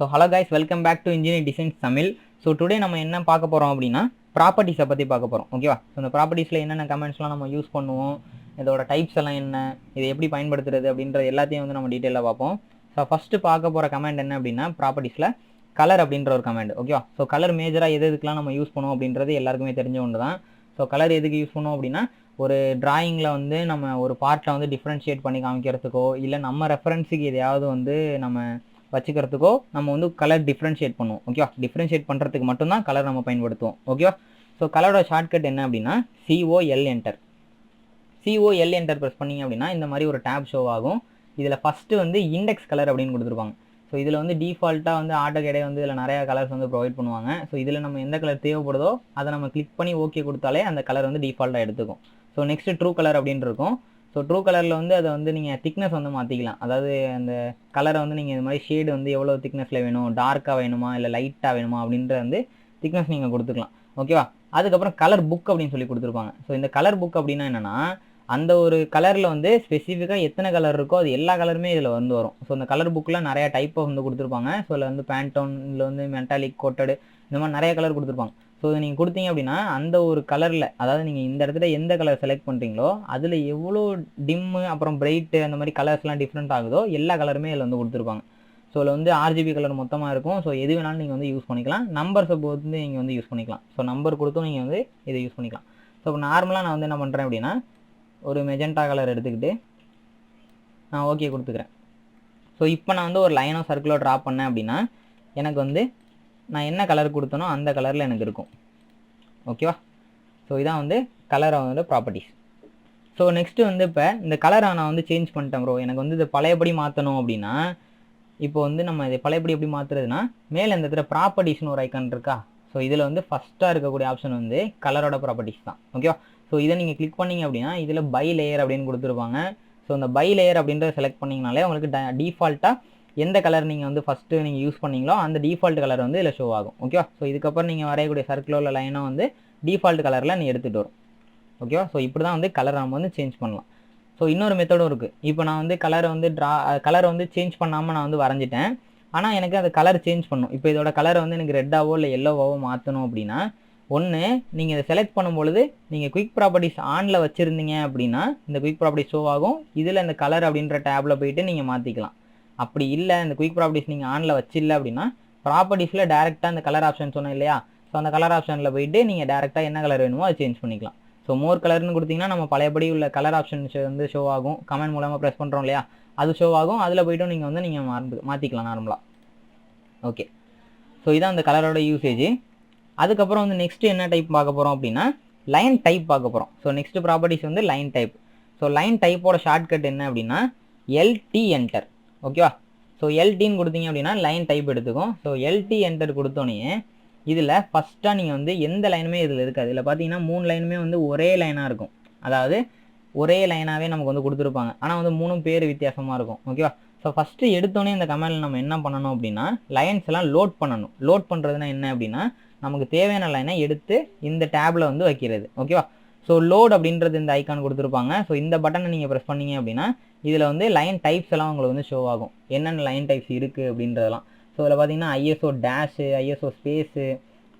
So hello guys welcome back to engineer designs Tamil so today நம்ம என்ன பார்க்க போகிறோம் அப்படின்னா ப்ராப்பர்ட்டிஸை பற்றி பார்க்க போகிறோம் ஓகேவா ஸோ இந்த ப்ராப்பர்ட்டிஸில் என்னென்ன கமெண்ட்ஸ்லாம் நம்ம யூஸ் பண்ணுவோம் இதோட டைப்ஸ் எல்லாம் என்ன இதை எப்படி பயன்படுத்துறது அப்படின்ற எல்லாத்தையும் வந்து நம்ம டீட்டெயிலாக பார்ப்போம். ஸோ ஃபஸ்ட்டு பார்க்க போகிற கமெண்ட் என்ன அப்படின்னா ப்ராப்பர்ட்டிஸில் கலர் அப்படின்ற ஒரு கமெண்ட் ஓகேவா ஸோ கலர் மேஜராக எது எதுக்கெலாம் நம்ம யூஸ் பண்ணுவோம் அப்படின்றது எல்லாருக்குமே தெரிஞ்ச ஒன்று தான். ஸோ கலர் எதுக்கு யூஸ் பண்ணுவோம் அப்படின்னா ஒரு டிராயிங்கில் வந்து நம்ம ஒரு பார்ட்டில் வந்து டிஃப்ரென்ஷியேட் பண்ணி காமிக்கிறதுக்கோ இல்லை நம்ம ரெஃபரன்ஸுக்கு எதையாவது வந்து நம்ம வச்சுக்கிறதுக்கோ நம்ம வந்து கலர் டிஃப்ரென்ஷியேட் பண்ணுவோம். ஓகேவா டிஃப்ரென்ஷியேட் பண்ணுறதுக்கு மட்டும்தான் கலர் நம்ம பயன்படுத்துவோம். ஓகேவா ஸோ கலரோட ஷார்ட்கட் என்ன அப்படின்னா COL enter COL enter press பண்ணீங்க அப்படின்னா இந்த மாதிரி ஒரு டேப் ஷோ ஆகும். இதில் ஃபஸ்ட்டு வந்து இண்டெக்ஸ் கலர் அப்படின்னு கொடுத்துருப்பாங்க. ஸோ இதில் வந்து டிஃபால்ட்டாக வந்து ஆட்டோ கடை வந்து இதில் நிறையா கலர்ஸ் வந்து ப்ரொவைட் பண்ணுவாங்க. ஸோ இதில் நம்ம எந்த கலர் தேவைப்படுதோ அதை நம்ம கிளிக் பண்ணி ஓகே கொடுத்தாலே அந்த கலர் வந்து டிஃபால்ட்டாக எடுத்துக்கும். ஸோ நெக்ஸ்ட் ட்ரூ கலர் அப்படின்னு இருக்கும். ஸோ ட்ரூ கலரில் வந்து அதை வந்து நீங்கள் திக்னஸ் வந்து மாற்றிக்கலாம் அதாவது அந்த கலரை வந்து நீங்கள் இது மாதிரி ஷேடு வந்து எவ்வளோ திக்னஸில் வேணும் டார்க்காக வேணுமா இல்லை லைட்டாக வேணுமா அப்படின்ற வந்து திக்னஸ் நீங்கள் கொடுத்துக்கலாம். ஓகேவா அதுக்கப்புறம் கலர் புக் அப்படின்னு சொல்லி கொடுத்துருப்பாங்க. ஸோ இந்த கலர் புக் அப்படின்னா என்னென்னா அந்த ஒரு கலரில் வந்து ஸ்பெசிஃபிக்காக எத்தனை கலர் இருக்கோ அது எல்லா கலருமே இதில் வந்து வரும். ஸோ இந்த கலர் புக்கில் நிறையா டைப்பாக வந்து கொடுத்துருப்பாங்க. ஸோ இதில் வந்து பேண்டோன் இதில் வந்து மெட்டாலிக் கோட்டடு இந்த மாதிரி நிறைய கலர் கொடுத்துருப்பாங்க. ஸோ இதை நீங்கள் கொடுத்தீங்க அப்படின்னா அந்த ஒரு கலரில் அதாவது நீங்கள் இந்த இடத்துல எந்த கலர் செலக்ட் பண்ணுறீங்களோ அதில் எவ்வளோ டிம்மு அப்புறம் பிரைட்டு அந்த மாதிரி கலர்ஸ்லாம் டிஃப்ரெண்ட் ஆகுதோ எல்லா கலருமே இதில் வந்து கொடுத்துருப்பாங்க. ஸோ இதில் வந்து ஆர்ஜிபி கலர் மொத்தமாக இருக்கும். ஸோ எது வேணாலும் நீங்கள் வந்து யூஸ் பண்ணிக்கலாம். நம்பர்ஸை பொறுத்து நீங்கள் வந்து யூஸ் பண்ணிக்கலாம். ஸோ நம்பர் கொடுத்தும் நீங்கள் வந்து இதை யூஸ் பண்ணிக்கலாம். ஸோ இப்போ நார்மலாக நான் வந்து என்ன பண்ணுறேன் அப்படின்னா ஒரு மெஜெண்டா கலர் எடுத்துக்கிட்டு நான் ஓகே கொடுத்துக்கிறேன். ஸோ இப்போ நான் வந்து ஒரு லைனோ சர்க்கிளோ ட்ரா பண்ணேன் அப்படின்னா எனக்கு வந்து நான் என்ன கலர் கொடுத்தனோ அந்த கலரில் எனக்கு இருக்கும். ஓகேவா ஸோ இதான் வந்து கலரை வந்து ப்ராப்பர்ட்டிஸ் ஸோ நெக்ஸ்ட்டு வந்து இப்போ இந்த கலரை நான் வந்து சேஞ்ச் பண்ணிட்டேன் ப்ரோ எனக்கு வந்து இது பழையபடி மாற்றணும் அப்படின்னா இப்போ வந்து நம்ம இதை பழையபடி எப்படி மாற்றுறதுனா மேலே இந்த இடத்துல ப்ராப்பர்ட்டிஸ்னு ஒரு ஐக்கான் இருக்கா? ஸோ இதில் வந்து ஃபஸ்ட்டாக இருக்கக்கூடிய ஆப்ஷன் வந்து கலரோட ப்ராப்பர்ட்டிஸ் தான். ஓகேவா ஸோ இதை நீங்கள் கிளிக் பண்ணிங்க அப்படின்னா இதில் பை லேயர் அப்படின்னு கொடுத்துருப்பாங்க. ஸோ இந்த பை லேயர் அப்படின்றத செலக்ட் பண்ணிங்கனாலே உங்களுக்கு டிஃபால்ட்டாக எந்த கலர் நீங்கள் வந்து ஃபஸ்ட்டு நீங்கள் யூஸ் பண்ணீங்களோ அந்த டிஃபால்ட் கலர் வந்து இதில் ஷோ ஆகும். ஓகேவா ஸோ இதுக்கப்புறம் நீங்கள் வரையக்கூடிய சர்க்கிளோ இல்லை லைனோ வந்து டிஃபால்ட் கலரில் நீ எடுத்துகிட்டு வரும். ஓகேவா ஸோ இப்படி தான் வந்து கலர் நம்ம வந்து சேஞ்ச் பண்ணலாம். ஸோ இன்னொரு மெத்தடும் இருக்குது இப்போ நான் வந்து கலரை வந்து ட்ரா கலரை வந்து சேஞ்ச் பண்ணாமல் நான் வந்து வரைஞ்சிட்டேன். ஆனால் எனக்கு அந்த கலர் சேஞ்ச் பண்ணும். இப்போ இதோட கலரை வந்து எனக்கு ரெட்டாவோ இல்லை எல்லோவாவோ மாற்றணும் அப்படின்னா ஒன்று நீங்கள் இதை செலக்ட் பண்ணும்பொழுது நீங்கள் குயிக் ப்ராப்பர்ட்டிஸ் ஆனில் வச்சுருந்தீங்க அப்படின்னா இந்த குயிக் ப்ராப்பர்ட்டி ஷோ ஆகும். இதில் இந்த கலர் அப்படின்ற டேப்பில் போயிட்டு நீங்கள் மாற்றிக்கலாம் அப்படி இல்லை இந்த குயிக் ப்ராப்பர்ட்டிஸ் நீங்கள் ஆனில் வச்சில்ல அப்படின்னா ப்ராப்பர்ட்டிஸில் டேரெக்டாக அந்த கலர் ஆப்ஷன் சொன்னேன் இல்லையா? ஸோ அந்த கலர் ஆப்ஷனில் போயிட்டு நீங்கள் டேரெக்டாக என்ன கலர் வேணுமோ அதை சேஞ்ச் பண்ணிக்கலாம். ஸோ மோர் கலர்னு கொடுத்தீங்கன்னா நம்ம பழையபடி உள்ள கலர் ஆப்ஷன் வந்து ஷோ ஆகும். கமெண்ட் மூலமாக ப்ரெஸ் பண்ணுறோம் இல்லையா? அது ஷோ ஆகும். அதில் போய்ட்டும் நீங்கள் வந்து நீங்கள் மாறு மாற்றிக்கலாம் நார்மலாக ஓகே ஸோ இதான் அந்த கலரோட யூசேஜ் அதுக்கப்புறம் வந்து நெக்ஸ்ட்டு என்ன டைப் பார்க்க போகிறோம் அப்படின்னா லைன் டைப் பார்க்க போகிறோம் ஸோ நெக்ஸ்ட் ப்ராப்பர்ட்டிஸ் வந்து லைன் டைப் ஸோ லைன் டைப்போட ஷார்ட்கட் என்ன அப்படின்னா எல்டி என்டர் ஓகேவா? ஸோ எல்டின்னு கொடுத்தீங்க அப்படின்னா லைன் டைப் எடுத்துக்கும். ஸோ எல்டி என்டர் கொடுத்தோன்னே இதில் ஃபஸ்ட்டாக நீங்கள் வந்து எந்த லைனுமே இதில் இருக்காது. இதில் பார்த்தீங்கன்னா மூணு லைனுமே வந்து ஒரே லைனாக இருக்கும். அதாவது ஒரே லைனாகவே நமக்கு வந்து கொடுத்துருப்பாங்க. ஆனால் வந்து மூணும் பேர் வித்தியாசமாக இருக்கும். ஓகேவா? ஸோ ஃபஸ்ட்டு எடுத்தோடனே இந்த கமெண்டில் நம்ம என்ன பண்ணணும் அப்படின்னா லைன்ஸ் எல்லாம் லோட் பண்ணணும். லோட் பண்ணுறதுனா என்ன அப்படின்னா நமக்கு தேவையான லைனை எடுத்து இந்த டேப்பில் வந்து வைக்கிறது. ஓகேவா? ஸோ லோட் அப்படின்றது இந்த ஐக்கான் கொடுத்துருப்பாங்க. ஸோ இந்த பட்டனை நீங்கள் ப்ரெஸ் பண்ணீங்க அப்படின்னா இதில் வந்து லைன் டைப்ஸ் எல்லாம் உங்களுக்கு வந்து ஷோ ஆகும். என்னென்ன லைன் டைப்ஸ் இருக்குது அப்படின்றதெல்லாம். ஸோ இதில் பார்த்தீங்கன்னா ஐஎஸ்ஓ டேஷு ஐஎஸ்ஓ ஸ்பேஸு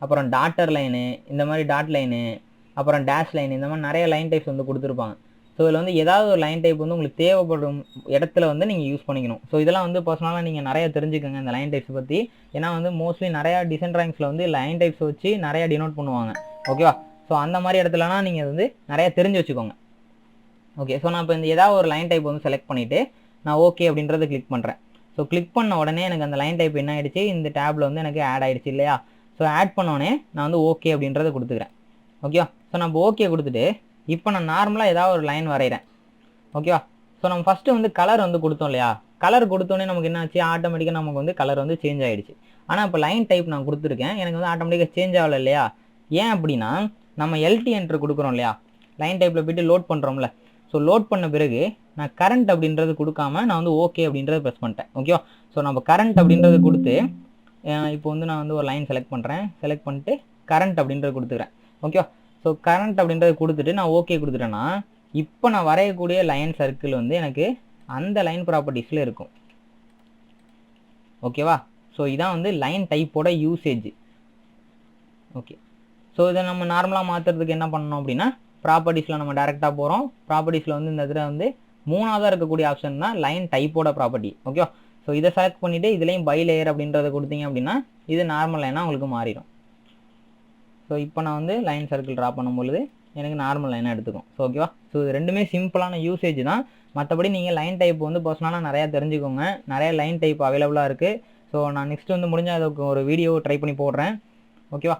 அப்புறம் டாட்டர் லைனு இந்த மாதிரி டாட் லைனு அப்புறம் டேஷ் லைன் இந்த மாதிரி நிறைய லைன் டைப்ஸ் வந்து கொடுத்துருப்பாங்க. ஸோ இதில் வந்து ஏதாவது ஒரு லைன் டைப் வந்து உங்களுக்கு தேவைப்படும் இடத்துல வந்து நீங்கள் யூஸ் பண்ணிக்கணும். ஸோ இதெல்லாம் வந்து பர்சனலாக நீங்கள் நிறையா தெரிஞ்சுக்கோங்க இந்த லைன் டைப்ஸ் பற்றி ஏன்னா வந்து மோஸ்ட்லி நிறையா டிசைன் ட்ராயிங்ஸில் வந்து லைன் டைப்ஸ் வச்சு நிறையா டினோட் பண்ணுவாங்க. ஓகேவா ஸோ அந்த மாதிரி இடத்துலலாம் நீங்கள் வந்து நிறையா தெரிஞ்சு வச்சுக்கோங்க. ஓகே ஸோ நான் இப்போ இந்த ஏதாவது ஒரு லைன் டைப் வந்து செலக்ட் பண்ணிவிட்டு நான் ஓகே அப்படின்றத கிளிக் பண்ணுறேன் ஸோ கிளிக் பண்ண உடனே எனக்கு அந்த லைன் டைப் என்ன ஆகிடுச்சு இந்த டேப்பில் வந்து எனக்கு ஆட் ஆகிடுச்சு இல்லையா? ஸோ ஆட் பண்ணோடனே நான் வந்து ஓகே அப்படின்றத கொடுத்துக்கிறேன். ஓகேவா ஸோ நம்ம ஓகே கொடுத்துட்டு இப்போ நான் நார்மலாக ஏதாவது ஒரு லைன் வரைகிறேன் ஓகேவா ஸோ நம்ம ஃபஸ்ட்டு வந்து கலர் வந்து கொடுத்தோம் இல்லையா? கலர் கொடுத்தோன்னே நமக்கு என்ன ஆச்சு? ஆட்டோமேட்டிக்காக நமக்கு வந்து கலர் வந்து சேஞ்ச் ஆகிடுச்சு ஆனால் இப்போ லைன் டைப் நான் கொடுத்துருக்கேன். எனக்கு வந்து ஆட்டோமேட்டிக்காக சேஞ்ச் ஆகலை இல்லையா? ஏன் அப்படின்னா நம்ம எல்டி என்ட்ரு கொடுக்குறோம் இல்லையா? லைன் டைப்பில் போய்ட்டு லோட் பண்ணுறோம்ல ஸோ லோட் பண்ண பிறகு நான் கரண்ட் அப்படின்றது கொடுக்காம நான் வந்து ஓகே அப்படின்றத ப்ரெஸ் பண்ணிட்டேன். ஓகேவா ஸோ நம்ம கரண்ட் அப்படின்றது கொடுத்து இப்போ வந்து நான் வந்து ஒரு லைன் செலக்ட் பண்ணுறேன் செலக்ட் பண்ணிட்டு கரண்ட் அப்படின்றத கொடுத்துக்கிறேன். ஓகேவா ஸோ கரண்ட் அப்படின்றத கொடுத்துட்டு நான் ஓகே கொடுத்துட்டேன்னா இப்போ நான் வரையக்கூடிய லைன் சர்க்கிள் வந்து எனக்கு அந்த லைன் ப்ராப்பர்ட்டிஸில் இருக்கும். ஓகேவா ஸோ இதான் வந்து லைன் டைப்போட யூசேஜ் ஓகே ஸோ இதை நம்ம நார்மலாக மாற்றுறதுக்கு என்ன பண்ணணும் அப்படின்னா ப்ராப்பர்ட்டிஸில் நம்ம டேரெக்டாக போகிறோம் ப்ராப்பர்ட்டிஸில் வந்து இந்த இதில் வந்து மூணாவதாக இருக்கக்கூடிய ஆப்ஷன் தான் லைன் டைப்போட ப்ராப்பர்ட்டி ஓகேவா ஸோ இதை செலக்ட் பண்ணிவிட்டு இதுலேயும் பை லேயர் அப்படின்றத கொடுத்தீங்க அப்படின்னா இது நார்மல் லைனாக உங்களுக்கு மாறிடும். ஸோ இப்போ நான் வந்து லைன் சர்க்கிள் ட்ரா பண்ணும்பொழுது எனக்கு நார்மல் லைனாக எடுத்துக்கும். ஸோ ஓகேவா ஸோ இது ரெண்டுமே சிம்பிளான யூசேஜ் தான். மற்றபடி நீங்கள் லைன் டைப் வந்து பர்சனலாக நிறையா தெரிஞ்சுக்கோங்க. நிறைய லைன் டைப் அவைலபிளாக இருக்குது ஸோ நான் நெக்ஸ்ட் வந்து முடிஞ்ச அதுக்கு ஒரு வீடியோ ட்ரை பண்ணி போடுறேன். ஓகேவா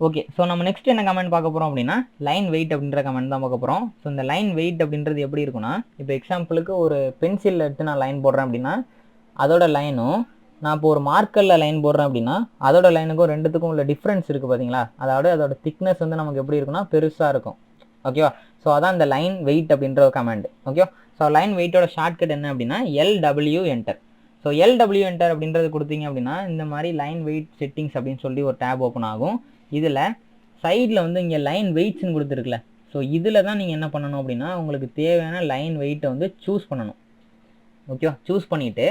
ஓகே ஸோ நம்ம நெக்ஸ்ட் என்ன கமெண்ட் பார்க்க போகிறோம் அப்படின்னா லைன் வெயிட் அப்படின்ற கமெண்ட் தான் பார்க்க போகிறோம் ஸோ இந்த லைன் வெயிட் அப்படின்றது எப்படி இருக்குன்னா இப்போ எக்ஸாம்பிளுக்கு ஒரு பென்சிலில் எடுத்து நான் லைன் போடுறேன் அப்படின்னா அதோட லைனும் நான் இப்போ ஒரு மார்க்கரில் லைன் போடுறேன் அப்படின்னா அதோட லைனுக்கும் ரெண்டுத்துக்கும் உள்ள டிஃப்ரென்ஸ் இருக்குது பார்த்தீங்களா அதாவது அதோட திக்னஸ் வந்து நமக்கு எப்படி இருக்குன்னா பெருசாக இருக்கும். ஓகேவா ஸோ அதான் இந்த லைன் வெயிட் அப்படின்ற ஒரு கமெண்ட் ஓகேவா ஸோ லைன் வெயிட்டோட ஷார்ட்கட் என்ன அப்படின்னா LW enter so LW enter அப்படின்றது கொடுத்தீங்க அப்படின்னா இந்த மாதிரி லைன் வெயிட் செட்டிங்ஸ் அப்படின்னு சொல்லி ஒரு டேப் ஓப்பன் ஆகும். இதில் சைடில் வந்து இங்கே லைன் வெயிட்ஸ்னு கொடுத்துருக்குல. ஸோ இதில் தான் நீங்கள் என்ன பண்ணணும் அப்படின்னா உங்களுக்கு தேவையான லைன் வெயிட்டை வந்து சூஸ் பண்ணணும். ஓகேவா சூஸ் பண்ணிவிட்டு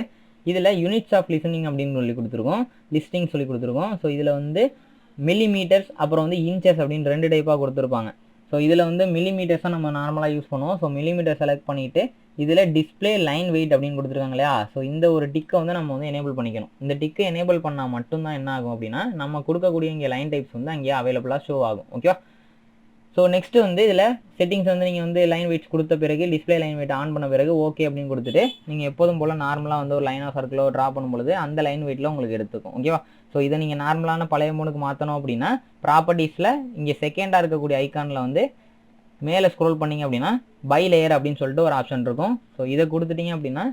இதில் யூனிட்ஸ் ஆஃப் லிசனிங் அப்படின்னு சொல்லி கொடுத்துருக்கோம். லிஸ்டிங் சொல்லி கொடுத்துருக்கோம். ஸோ இதில் வந்து மில்லிமீட்டர்ஸ் அப்புறம் வந்து இன்ச்சஸ் அப்படின்னு ரெண்டு டைப்பாக கொடுத்துருப்பாங்க. ஸோ இதில் வந்து மில்லிமீட்டர்ஸாக நம்ம நார்மலாக யூஸ் பண்ணுவோம். ஸோ மில்லிமீட்டர் செலக்ட் பண்ணிவிட்டு இதில் டிஸ்பிளே லைன் வெயிட் அப்படின்னு கொடுத்துருக்காங்க இல்லையா? ஸோ இந்த ஒரு டிக்கை வந்து நம்ம வந்து எனேபிள் பண்ணிக்கணும். இந்த டிக்கை எனேபிள் பண்ணால் மட்டும்தான் என்ன ஆகும் அப்படின்னா நம்ம கொடுக்கக்கூடிய இங்கே லைன் டைப்ஸ் வந்து அங்கேயே அவைலபிளாக ஷோ ஆகும். ஓகேவா ஸோ நெக்ஸ்ட் வந்து இதில் செட்டிங்ஸ் வந்து நீங்கள் வந்து லைன் வெயிட்ஸ் கொடுத்த பிறகு டிஸ்பிளே லைன் வெயிட் ஆன் பண்ண பிறகு ஓகே அப்படின்னு கொடுத்துட்டு நீங்கள் எப்போதும் போல் நார்மலாக வந்து ஒரு லைனோ சர்க்கிளோ ட்ரா பண்ணும்பொழுது அந்த லைன் வெயிட்டில் உங்களுக்கு எடுத்துக்கும். ஓகேவா ஸோ இதை நீங்கள் நார்மலான பழைய மூணுக்கு மாற்றணும் அப்படின்னா ப்ராப்பர்ட்டிஸில் இங்கே செகண்டாக இருக்கக்கூடிய ஐக்கானில் வந்து மேலே ஸ்க்ரோல் பண்ணீங்க அப்படின்னா பை லேயர் அப்படின்னு சொல்லிட்டு ஒரு ஆப்ஷன் இருக்கும். ஸோ இதை கொடுத்துட்டீங்க அப்படின்னா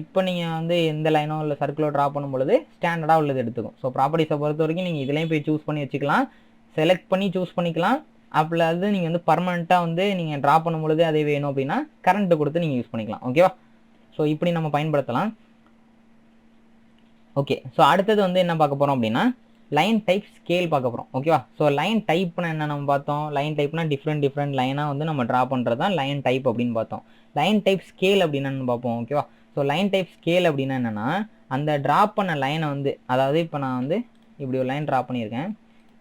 இப்போ நீங்கள் வந்து எந்த லைனோ இல்லை சர்க்கிளோ ட்ரா பண்ணும்பொழுது ஸ்டாண்டர்டாக உள்ளது எடுத்துக்கும். ஸோ ப்ராப்பர்ட்டிஸை பொறுத்த வரைக்கும் நீங்கள் இதுலேயும் போய் சூஸ் பண்ணி வச்சுக்கலாம். செலக்ட் பண்ணி சூஸ் பண்ணிக்கலாம். அப்படி அது நீங்கள் வந்து பர்மனெண்ட்டாக வந்து நீங்கள் ட்ரா பண்ணும்பொழுது அதே வேணும் அப்படின்னா கரண்ட்டு கொடுத்து நீங்கள் யூஸ் பண்ணிக்கலாம். ஓகேவா ஸோ இப்படி நம்ம பயன்படுத்தலாம். ஓகே ஸோ அடுத்தது வந்து என்ன பார்க்க போகிறோம் அப்படின்னா லைன் டைப் ஸ்கேல் பார்க்க போகிறோம் ஓகேவா ஸோ லைன் டைப்னா என்ன நம்ம பார்த்தோம்? லைன் டைப்னா டிஃப்ரெண்ட் டிஃப்ரெண்ட் லைனாக வந்து நம்ம ட்ரா பண்ணுறது தான் லைன் டைப் அப்படின்னு பார்த்தோம். லைன் டைப் ஸ்கேல் அப்படின்னா பார்ப்போம். ஓகேவா ஸோ லைன் டைப் ஸ்கேல் அப்படின்னா என்னென்னா அந்த ட்ரா பண்ண லைனை வந்து அதாவது இப்போ நான் வந்து இப்படி ஒரு லைன் ட்ரா பண்ணியிருக்கேன்.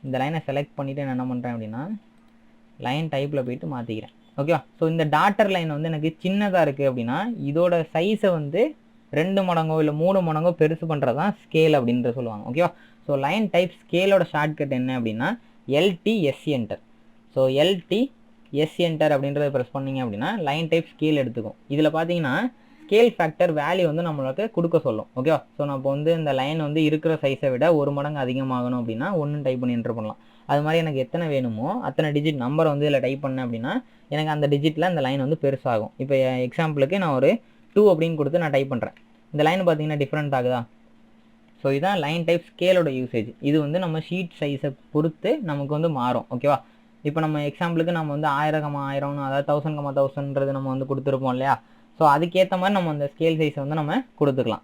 இந்த லைனை செலக்ட் பண்ணிவிட்டு நான் என்ன பண்ணுறேன் அப்படின்னா லைன் டைப்பில் போயிட்டு மாற்றிக்கிறேன் ஓகேவா ஸோ இந்த டாட்டர் லைன் வந்து எனக்கு சின்னதாக இருக்குது அப்படின்னா இதோட சைஸை வந்து ரெண்டு மடங்கோ இல்லை மூணு மடங்கோ பெருசு பண்ணுறது தான் ஸ்கேல் அப்படின்ற சொல்லுவாங்க. ஓகேவா ஸோ லைன் டைப் ஸ்கேலோட ஷார்ட்கட் என்ன அப்படின்னா LT S enter so LT S enter அப்படின்றத ப்ரெஸ் பண்ணீங்க அப்படின்னா லைன் டைப் ஸ்கேல் எடுத்துக்கும். இதில் பார்த்தீங்கன்னா ஸ்கேல் ஃபேக்டர் வேல்யூ வந்து நம்மளுக்கு கொடுக்க சொல்லும். ஓகேவா ஸோ நான் இப்போ வந்து இந்த லைன் வந்து இருக்கிற சைஸை விட ஒரு மடங்கு அதிகமாகணும் அப்படின்னா ஒன்று டைப் பண்ணி என்டர் பண்ணலாம். அது மாதிரி எனக்கு எத்தனை வேணுமோ அத்தனை டிஜிட் நம்பரை வந்து இதில் டைப் பண்ணேன் அப்படின்னா எனக்கு அந்த டிஜிட்டில் அந்த லைன் வந்து பெருசாகும். இப்போ எக்ஸாம்பிளுக்கு நான் ஒரு டூ அப்படின்னு கொடுத்து நான் டைப் பண்ணுறேன் இந்த லைன் பார்த்தீங்கன்னா டிஃப்ரெண்ட் ஆகுதா? ஸோ இதான் லைன் டைப் ஸ்கேலோட யூசேஜ் இது வந்து நம்ம ஷீட் சைஸை பொறுத்து நமக்கு வந்து மாறும். ஓகேவா இப்போ நம்ம எக்ஸாம்பிளுக்கு நம்ம வந்து ஆயிரம் கமா ஆயிரம்னு அதாவது தௌசண்ட் கமா தௌசண்ட்ன்றது நம்ம வந்து கொடுத்துருப்போம் இல்லையா? ஸோ அதுக்கேற்ற மாதிரி நம்ம அந்த ஸ்கேல் சைஸை வந்து நம்ம கொடுத்துக்கலாம்.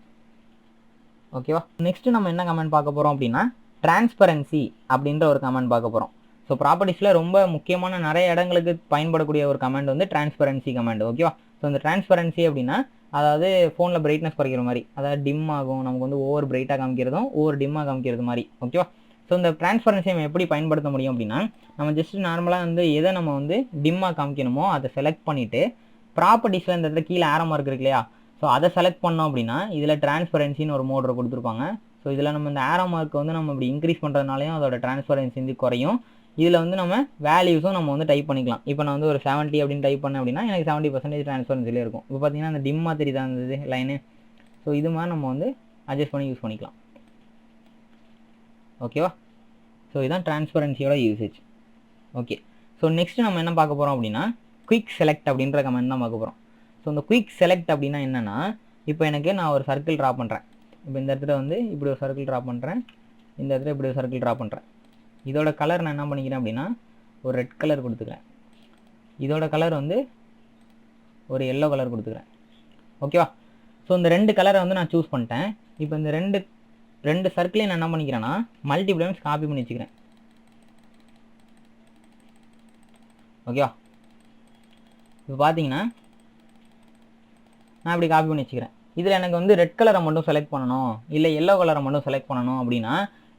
ஓகேவா நெக்ஸ்ட்டு நம்ம என்ன கமெண்ட் பார்க்க போகிறோம் அப்படின்னா டிரான்ஸ்பரன்சி அப்படின்ற ஒரு கமெண்ட் பார்க்க போகிறோம் ஸோ ப்ராப்பர்ட்டிஸில் ரொம்ப முக்கியமான நிறைய இடங்களுக்கு பயன்படக்கூடிய ஒரு கமெண்ட் வந்து டிரான்ஸ்பரன்சி கமெண்ட் ஓகேவா ஸோ இந்த டிரான்ஸ்பரன்சி அப்படின்னா அதாவது ஃபோனில் பிரைட்னஸ் குறைக்கிற மாதிரி. அதாவது டிம் ஆகும் நமக்கு வந்து ஓவர் பிரைட்டாக காமிக்கிறதும் ஓவர் டிம்மாக காமிக்கிறது மாதிரி. ஓகேவா ஸோ இந்த டிரான்ஸ்பரன்சி நம்ம எப்படி பயன்படுத்த முடியும் அப்படின்னா நம்ம ஜஸ்ட் நார்மலாக வந்து எதை நம்ம வந்து டிம்மாக காமிக்கணுமோ அதை செலக்ட் பண்ணிவிட்டு ப்ராப்பர்ட்டிஸில் இந்த இடத்துல கீழே ஆரமாக இருக்கு இல்லையா? ஸோ அதை செலக்ட் பண்ணோம் அப்படின்னா இதில் டிரான்ஸ்பரன்சின்னு ஒரு மோட்ரு கொடுத்துருப்பாங்க. ஸோ இதில் நம்ம இந்த ஆரோ மார்க் வந்து நம்ம இப்படி இன்க்ரீஸ் பண்ணுறதுனாலையும் அதோட டிரான்ஸ்பரன்சி வந்து குறையும். இதில் வந்து நம்ம வேல்யூஸும் நம்ம வந்து டைப் பண்ணிக்கலாம். இப்போ நான் வந்து ஒரு செவன்ட்டி அப்படின்னு டைப் பண்ணேன் அப்படின்னா எனக்கு செவன்ட்டி பர்சன்டேஜ் ட்ரான்ஸ்பரன்சிலே இருக்கும். இப்போ பார்த்தீங்கன்னா அந்த டிம்மாக தெரியுதா இருந்தது லைனு ஸோ இது மாதிரி நம்ம வந்து அட்ஜஸ்ட் பண்ணி யூஸ் பண்ணிக்கலாம். ஓகேவா ஸோ இதுதான் டிரான்ஸ்பரன்சியோட யூசேஜ் ஓகே ஸோ நெக்ஸ்ட் நம்ம என்ன பார்க்க போகிறோம் அப்படின்னா குயிக் செலக்ட் அப்படின்ற கமெண்ட் தான் பார்க்க போகிறோம் ஸோ இந்த குயிக் செலக்ட் அப்படின்னா என்னென்னா இப்போ எனக்கு நான் ஒரு சர்க்கிள் ட்ரா பண்ணுறேன் இப்போ இந்த இடத்துல வந்து இப்படி ஒரு சர்க்கிள் ட்ரா பண்ணுறேன் இந்த இடத்துல இப்படி ஒரு சர்க்கிள் ட்ரா பண்ணுறேன் இதோட கலர் நான் என்ன பண்ணிக்கிறேன் அப்படின்னா ஒரு ரெட் கலர் கொடுத்துக்கிறேன். இதோட கலர் வந்து ஒரு எல்லோ கலர் கொடுத்துக்கிறேன். ஓகேவா ஸோ இந்த ரெண்டு கலரை வந்து நான் சூஸ் பண்ணிட்டேன். இப்போ இந்த ரெண்டு ரெண்டு சர்க்கிளையும் நான் என்ன பண்ணிக்கிறேன்னா மல்டிபிள் காப்பி பண்ணி வச்சுக்கிறேன். ஓகேவா இப்போ பார்த்தீங்கன்னா நான் இப்படி காப்பி பண்ணி வச்சுக்கிறேன். இதில் எனக்கு வந்து ரெட் கலரை மட்டும் செலக்ட் பண்ணணும் இல்லை எல்லோ கலரை மட்டும் செலக்ட் பண்ணணும் அப்படின்னா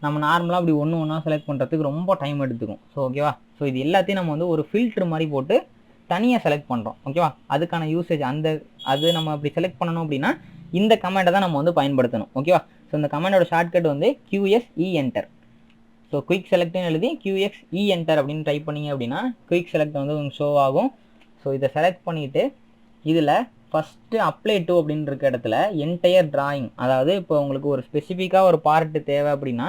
நம்ம நார்மலாக அப்படி ஒன்று ஒன்றா செலக்ட் பண்ணுறதுக்கு ரொம்ப டைம் எடுத்துக்கும். ஸோ ஓகேவா ஸோ இது எல்லாத்தையும் நம்ம வந்து ஒரு ஃபில்டர் மாதிரி போட்டு தனியாக செலக்ட் பண்ணுறோம் ஓகேவா அதுக்கான யூசேஜ் அந்த அது நம்ம அப்படி செலக்ட் பண்ணணும் அப்படின்னா இந்த கமெண்ட்டை தான் நம்ம வந்து பயன்படுத்தணும். ஓகேவா ஸோ இந்த கமெண்டோட ஷார்ட்கட் வந்து கியூஎஸ்இ என்டர் ஸோ குயிக் செலக்ட்னு எழுதி QX இ என்டர் அப்படின்னு டைப் பண்ணிங்க அப்படின்னா குயிக் செலக்ட் வந்து உங்களுக்கு ஷோ ஆகும். ஸோ இதை செலக்ட் பண்ணிவிட்டு இதில் ஃபஸ்ட்டு அப்ளை டூ அப்படின்னு இருக்க இடத்துல என்டையர் டிராயிங் அதாவது இப்போ உங்களுக்கு ஒரு ஸ்பெசிஃபிக்காக ஒரு பார்ட்டு தேவை அப்படின்னா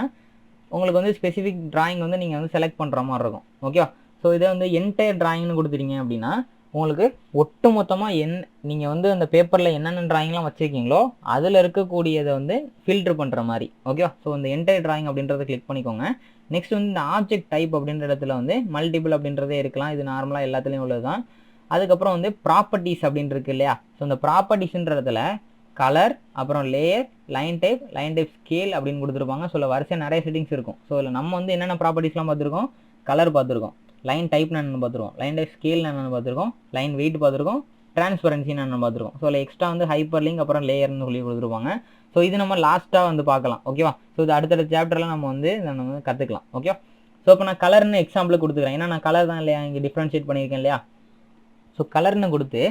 உங்களுக்கு வந்து ஸ்பெசிஃபிக் டிராயிங் வந்து நீங்கள் வந்து செலக்ட் பண்ணுற மாதிரி இருக்கும். ஓகேவா ஸோ இதை வந்து என்டையர் டிராயிங்னு கொடுத்துட்டீங்க அப்படின்னா உங்களுக்கு ஒட்டு மொத்தமாக என் நீங்கள் வந்து அந்த பேப்பரில் என்னென்ன டிராயிங்லாம் வச்சுருக்கீங்களோ அதில் இருக்கக்கூடியதை வந்து ஃபில்டர் பண்ணுற மாதிரி. ஓகேவா ஸோ இந்த என்டையர் டிராயிங் அப்படின்றத கிளிக் பண்ணிக்கோங்க. நெக்ஸ்ட் வந்து இந்த ஆப்ஜெக்ட் டைப் அப்படின்ற இடத்துல வந்து மல்டிபிள் அப்படின்றதே இருக்கலாம். இது நார்மலாக எல்லாத்துலேயும் உள்ளது தான் அதுக்கப்புறம் வந்து ப்ராப்பர்ட்டிஸ் அப்படின்னு இருக்கு இல்லையா? ஸோ இந்த ப்ராப்பர்ட்டிஸ்ன்ற இடத்துல கலர் அப்புறம் layer line type line type scale அப்படின்னு கொடுத்துருப்பாங்க. ஸோ இல்லை வரிசையாக நிறைய செட்டிங்ஸ் இருக்கும். ஸோ இதில் நம்ம வந்து என்னென்ன ப்ராப்பர்ட்டிஸ்லாம் பார்த்துருக்கோம்? கலர் பார்த்துருக்கோம். லைன் டைப் என்னென்னு பார்த்துருக்கோம். லைன் டைப் ஸ்கேல் என்னென்னு பார்த்துருக்கோம். லைன் வெயிட் பார்த்துருக்கோம். டிரான்ஸ்பரன்சி என்னென்னு பார்த்துருக்கோம். ஸோ இல்லை எக்ஸ்ட்ரா வந்து ஹைப்பர் லிங்க் அப்புறம் லேயர்னு சொல்லி கொடுத்துருப்பாங்க. ஸோ இது நம்ம லாஸ்ட்டாக வந்து பார்க்கலாம். ஓகேவா ஸோ இது அடுத்தடுத்த சாப்டரில் நம்ம வந்து இதை நம்ம கற்றுக்கலாம் ஓகே ஸோ இப்போ நான் கலர்னு எக்ஸாம்பிள் கொடுத்துக்கிறேன். ஏன்னா நான் கலர் தான் இல்லையா? இங்கே டிஃப்ரென்ஷியேட் பண்ணியிருக்கேன் இல்லையா? ஸோ கலர்னு கொடுத்து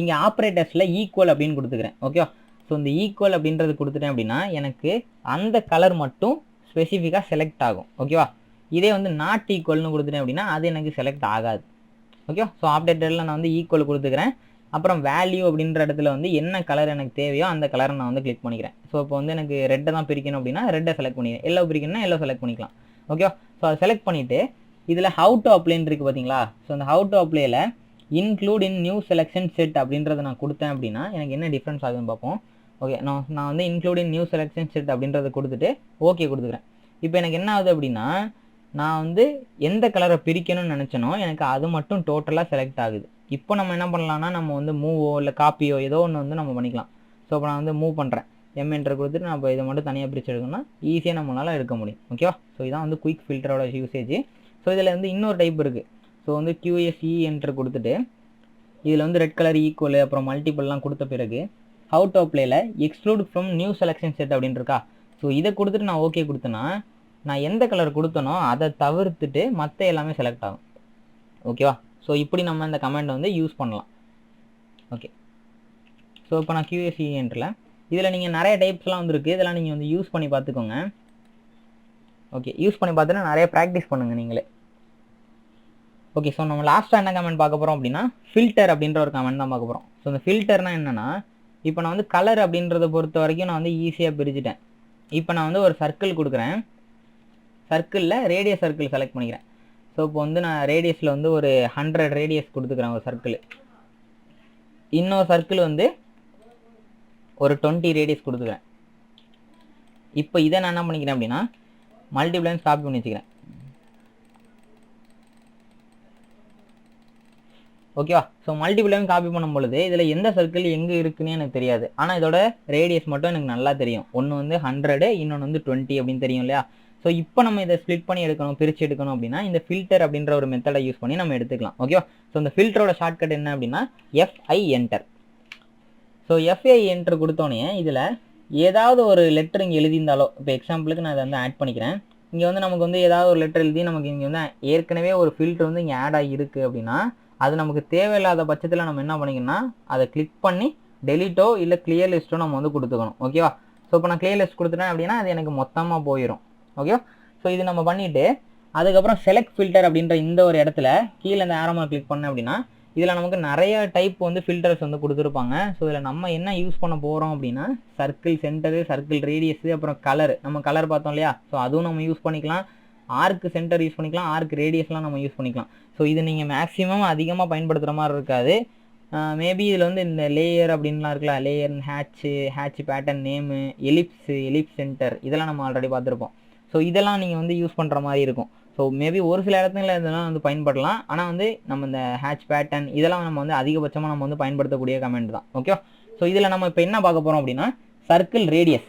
இங்கே ஆப்ரேட்டர்ஸில் ஈக்குவல் அப்படின்னு கொடுத்துக்கிறேன். ஓகேவா ஸோ இந்த ஈக்குவல் அப்படின்றது கொடுத்துட்டேன் அப்படின்னா எனக்கு அந்த கலர் மட்டும் ஸ்பெசிஃபிக்காக செலக்ட் ஆகும். ஓகேவா இதே வந்து நாட் ஈக்குவல்னு கொடுத்துட்டேன் அப்படின்னா அது எனக்கு செலக்ட் ஆகாது. ஓகேவா ஸோ ஆப்டேட்டரில் நான் வந்து ஈக்குவல் கொடுத்துக்கிறேன். அப்புறம் வேல்யூ அப்படின்ற இடத்துல வந்து என்ன கலர் எனக்கு தேவையோ அந்த கலரை நான் வந்து கிளிக் பண்ணிக்கிறேன். ஸோ இப்போ வந்து எனக்கு ரெட்டை தான் பிரிக்கணும் அப்படின்னா ரெட்டை செலக்ட் பண்ணிக்கிறேன். எல்லோ பிரிக்கணும்னா எல்லோ செலக்ட் பண்ணிக்கலாம். ஓகேவா ஸோ அதை செலக்ட் பண்ணிவிட்டு இதில் ஹவு டு அப்ளைன்னு இருக்குது பார்த்தீங்களா ஸோ அந்த how to அப்ளைல include in new selection set அப்படின்றத நான் கொடுத்தேன் அப்படின்னா எனக்கு என்ன டிஃப்ரென்ஸ் ஆகுதுன்னு பார்ப்போம். ஓகே நான் நான் வந்து இன்க்ளூடிங் நியூ செலெக்ஷன் செட் அப்படின்றத கொடுத்துட்டு ஓகே கொடுத்துக்கிறேன். இப்போ எனக்கு என்ன ஆகுது அப்படின்னா நான் வந்து எந்த கலரை பிரிக்கணும்னு நினச்சனோ எனக்கு அது மட்டும் டோட்டலாக செலக்ட் ஆகுது. இப்போ நம்ம என்ன பண்ணலாம்னா நம்ம வந்து மூவோ இல்லை காப்பியோ ஏதோ ஒன்று வந்து நம்ம பண்ணிக்கலாம். ஸோ இப்போ நான் வந்து மூவ் பண்ணுறேன் எம் என்டர் கொடுத்துட்டு நான் இப்போ இதை மட்டும் தனியாக பிரித்து எடுக்கணும்னா ஈஸியாக நம்மளால் எடுக்க முடியும். ஓகேவா ஸோ இதான் வந்து குயிக் ஃபில்டரோட யூசேஜ் ஸோ இதில் வந்து இன்னொரு டைப் இருக்குது ஸோ வந்து கியூஎஸ்இ என்ட்ரு கொடுத்துட்டு இதில் வந்து ரெட் கலர் ஈக்குவல் அப்புறம் மல்டிபிள்லாம் கொடுத்த பிறகு how to அப்ளைல exclude from new selection set அப்படின்னு இருக்கா ஸோ இதை கொடுத்துட்டு நான் ஓகே கொடுத்தேன்னா நான் எந்த கலர் கொடுத்தனோ அதை தவிர்த்துட்டு மற்ற எல்லாமே செலக்ட் ஆகும். ஓகேவா ஸோ இப்படி நம்ம இந்த கமெண்ட் வந்து யூஸ் பண்ணலாம். ஓகே ஸோ இப்போ நான் QSE இதில் நீங்கள் நிறைய டைப்ஸ்லாம் வந்துருக்கு. இதெல்லாம் நீங்கள் வந்து யூஸ் பண்ணி பார்த்துக்கோங்க. ஓகே யூஸ் பண்ணி பார்த்துட்டு நிறைய ப்ராக்டிஸ் பண்ணுங்கள் நீங்களே. ஓகே ஸோ நம்ம லாஸ்ட்டாக என்ன கமெண்ட் பார்க்க போகிறோம் அப்படின்னா ஃபில்டர் அப்படின்ற ஒரு கமெண்ட் தான் பார்க்க போகிறோம் ஸோ இந்த ஃபில்டர்னால் என்னென்னா இப்போ நான் வந்து கலர் அப்படின்றத பொறுத்த வரைக்கும் நான் வந்து ஈஸியாக பிரிச்சுட்டேன் இப்போ நான் வந்து ஒரு சர்க்கிள் கொடுக்குறேன். சர்க்கிளில் ரேடியஸ் சர்க்கிள் செலக்ட் பண்ணிக்கிறேன். ஸோ இப்போ வந்து நான் ரேடியஸில் வந்து ஒரு ஹண்ட்ரட் ரேடியஸ் கொடுத்துக்கிறேன் ஒரு சர்க்கிள் இன்னொரு சர்க்கிள் வந்து ஒரு டுவெண்ட்டி ரேடியஸ் கொடுத்துக்கிறேன். இப்போ இதை நான் என்ன பண்ணிக்கிறேன் அப்படின்னா மல்டிப்ளைன் காப்பி பண்ணி வச்சுக்கிறேன். ஓகேவா ஸோ மல்டிபிளையும் காப்பி பண்ணும் பொழுது இதில் எந்த சர்க்கிள் எங்கே இருக்குன்னு எனக்கு தெரியாது. ஆனால் இதோட ரேடியஸ் மட்டும் எனக்கு நல்லா தெரியும். ஒன்று வந்து ஹண்ட்ரடு இன்னொன்று வந்து டுவெண்ட்டி அப்படின்னு தெரியும் இல்லையா? ஸோ இப்போ நம்ம இதை ஸ்ப்ளிட் பண்ணி எடுக்கணும் பிரித்து எடுக்கணும் அப்படின்னா இந்த ஃபில்டர் அப்படின்ற ஒரு மெத்தடை யூஸ் பண்ணி நம்ம எடுத்துக்கலாம். ஓகேவா ஸோ இந்த ஃபில்டரோட ஷார்ட்கட் என்ன அப்படின்னா FI enter so FI enter கொடுத்தோன்னே இதில் ஏதாவது ஒரு லெட்டர் இங்கே எழுதியிருந்தாலோ இப்போ எக்ஸாம்பிளுக்கு நான் இதை வந்து ஆட் பண்ணிக்கிறேன். இங்கே வந்து நமக்கு வந்து ஏதாவது ஒரு லெட்டர் எழுதி நமக்கு இங்கே வந்து ஏற்கனவே ஒரு ஃபில்டர் வந்து இங்கே ஆட் ஆகியிருக்கு அப்படின்னா அது நமக்கு தேவையில்லாத பட்சத்தில் நம்ம என்ன பண்ணிக்கணும்னா அதை கிளிக் பண்ணி டெலிட்டோ இல்லை கிளியர் லிஸ்ட்டோ நம்ம வந்து கொடுத்துக்கணும். ஓகேவா ஸோ இப்போ நான் கிளியர் லிஸ்ட் கொடுத்துட்டேன் அப்படின்னா அது எனக்கு மொத்தமாக போயிடும் ஓகேவா ஸோ இது நம்ம பண்ணிவிட்டு அதுக்கப்புறம் செலக்ட் ஃபில்டர் அப்படின்ற இந்த ஒரு இடத்துல கீழே இந்த ஆரமாக கிளிக் பண்ணேன் அப்படின்னா இதில் நமக்கு நிறைய டைப் வந்து ஃபில்டர்ஸ் வந்து கொடுத்துருப்பாங்க. ஸோ இதில் நம்ம என்ன யூஸ் பண்ண போகிறோம் அப்படின்னா சர்க்கிள் சென்டரு சர்க்கிள் ரேடியஸு அப்புறம் கலர் நம்ம கலர் பார்த்தோம் இல்லையா? ஸோ அதுவும் நம்ம யூஸ் பண்ணிக்கலாம். ஆர்க்கு சென்டர் யூஸ் பண்ணிக்கலாம் ஆர்க் ரேடியஸ்லாம் நம்ம யூஸ் பண்ணிக்கலாம். ஸோ இது நீங்கள் மேக்ஸிமம் அதிகமாக பயன்படுத்துகிற மாதிரி இருக்காது. மேபி இதில் வந்து இந்த லேயர் அப்படின்லாம் இருக்கலாம் layer hatch hatch pattern name ellipse ellipse centre இதெல்லாம் நம்ம ஆல்ரெடி பார்த்துருப்போம். ஸோ இதெல்லாம் நீங்கள் வந்து யூஸ் பண்ணுற மாதிரி இருக்கும். ஸோ மேபி ஒரு சில இடத்துல இதெல்லாம் வந்து பயன்படலாம். ஆனால் வந்து நம்ம இந்த ஹேட்ச் பேட்டர்ன் இதெல்லாம் நம்ம வந்து அதிகபட்சமாக நம்ம வந்து பயன்படுத்தக்கூடிய கமெண்ட் தான். ஓகே ஸோ இதில் நம்ம இப்போ என்ன பார்க்க போகிறோம் அப்படின்னா சர்க்கிள் ரேடியஸ்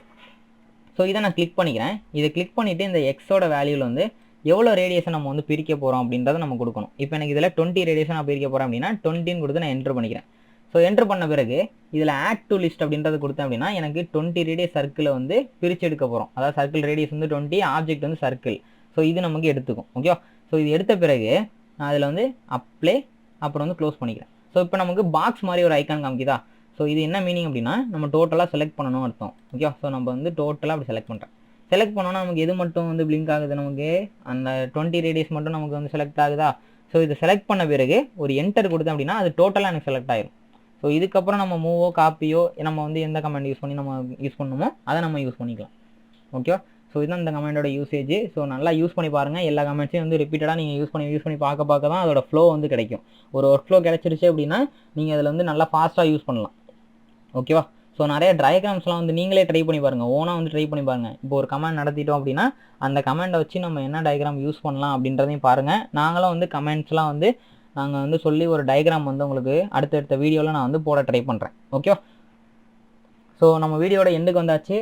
ஸோ இதை நான் கிளிக் பண்ணிக்கிறேன். இதை கிளிக் பண்ணிவிட்டு இந்த எக்ஸோட வேல்யூவில் வந்து எவ்வளோ ரேடியேஷன் நம்ம வந்து பிரிக்க போகிறோம் அப்படின்றத நம்ம கொடுக்கணும். இப்போ எனக்கு இதில் டுவெண்ட்டி ரேடியேஷன் நான் பிரிக்க போகிறேன் அப்படின்னா டுவெண்ட்டின்னு கொடுத்து நான் என்ட்ரு பண்ணிக்கிறேன். ஸோ என்ட்ரு பண்ண பிறகு இதில் ஆட் டு லிஸ்ட் அப்படின்றது கொடுத்தேன் அப்படின்னா எனக்கு டுவெண்ட்டி ரேடியஸ் சர்க்கிளை வந்து பிரித்து எடுக்க போகிறோம் அதாவது சர்க்கிள் ரேடியஸ் வந்து டுவெண்ட்டி ஆப்ஜெக்ட் வந்து சர்க்கிள் ஸோ இது நமக்கு எடுத்துக்கும். ஓகேவா ஸோ இது எடுத்த பிறகு நான் அதில் வந்து அப்ளை அப்புறம் வந்து க்ளோஸ் பண்ணிக்கிறேன். ஸோ இப்போ நமக்கு பாக்ஸ் மாதிரி ஒரு ஐக்கான் காமிக்குதா? ஸோ இது என்ன மீனிங் அப்படின்னா நம்ம டோட்டலாக செலக்ட் பண்ணணும் அர்த்தம். ஓகேவா ஸோ நம்ம வந்து டோட்டலாக அப்படி செலக்ட் பண்ணுறேன் செலக்ட் பண்ணோன்னா நமக்கு எது மட்டும் வந்து பிளிங்க் ஆகுது நமக்கு? அந்த டுவெண்ட்டி ரேடியஸ் மட்டும் நமக்கு வந்து செலக்ட் ஆகுதா? ஸோ இது செலக்ட் பண்ண பிறகு ஒரு என்டர் கொடுத்தேன் அப்படின்னா அது டோட்டலாக எனக்கு செலக்ட் ஆயிரும். ஸோ இதுக்கப்புறம் நம்ம மூவோ காப்பியோ நம்ம வந்து எந்த கமெண்ட் யூஸ் பண்ணி நம்ம யூஸ் பண்ணணுமோ அதை நம்ம யூஸ் பண்ணிக்கலாம். ஓகேவா ஸோ இதுதான் இந்த கமெண்டோட யூசேஜ் ஸோ நல்லா யூஸ் பண்ணி பாருங்கள் எல்லா கமெண்ட்ஸையும் வந்து ரிப்பீட்டடாக நீங்கள் யூஸ் பண்ணி யூஸ் பண்ணி பார்க்க பார்க்க தான் அதோட ஃப்ளோ வந்து கிடைக்கும். ஒரு ஒர்க் ஃப்ளோ கிடச்சிருச்சு அப்படின்னா நீங்கள் அதில் வந்து நல்லா ஃபாஸ்ட்டாக யூஸ் பண்ணலாம். ஓகேவா? ஸோ நிறைய டயக்ராம்ஸ்லாம் வந்து நீங்களே ட்ரை பண்ணி பாருங்கள் ஓனாக வந்து ட்ரை பண்ணி பாருங்கள் இப்போ ஒரு கமெண்ட் நடத்திட்டோம் அப்படின்னா அந்த கமெண்டை வச்சு நம்ம என்ன டயக்ராம் யூஸ் பண்ணலாம் அப்படின்றதையும் பாருங்கள் நாங்களும் வந்து கமெண்ட்ஸ்லாம் வந்து நாங்கள் வந்து சொல்லி ஒரு டயக்ராம் வந்து உங்களுக்கு அடுத்தடுத்த வீடியோவில் நான் வந்து போட ட்ரை பண்ணுறேன் ஓகேவா? ஸோ நம்ம வீடியோட எண்டுக்கு வந்தாச்சு.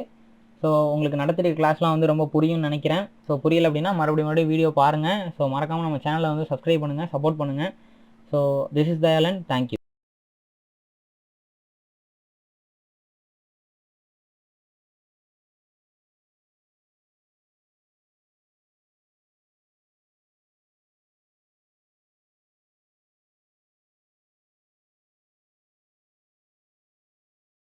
ஸோ உங்களுக்கு நடத்திட்டு கிளாஸ்லாம் வந்து ரொம்ப புரியும்னு நினைக்கிறேன். ஸோ புரியல அப்படின்னா மறுபடியும் மறுபடியும் வீடியோ பாருங்கள் ஸோ மறக்காமல் நம்ம சேனலை வந்து சப்ஸ்கிரைப் பண்ணுங்கள் சப்போர்ட் பண்ணுங்கள் so this is Dayalan thank you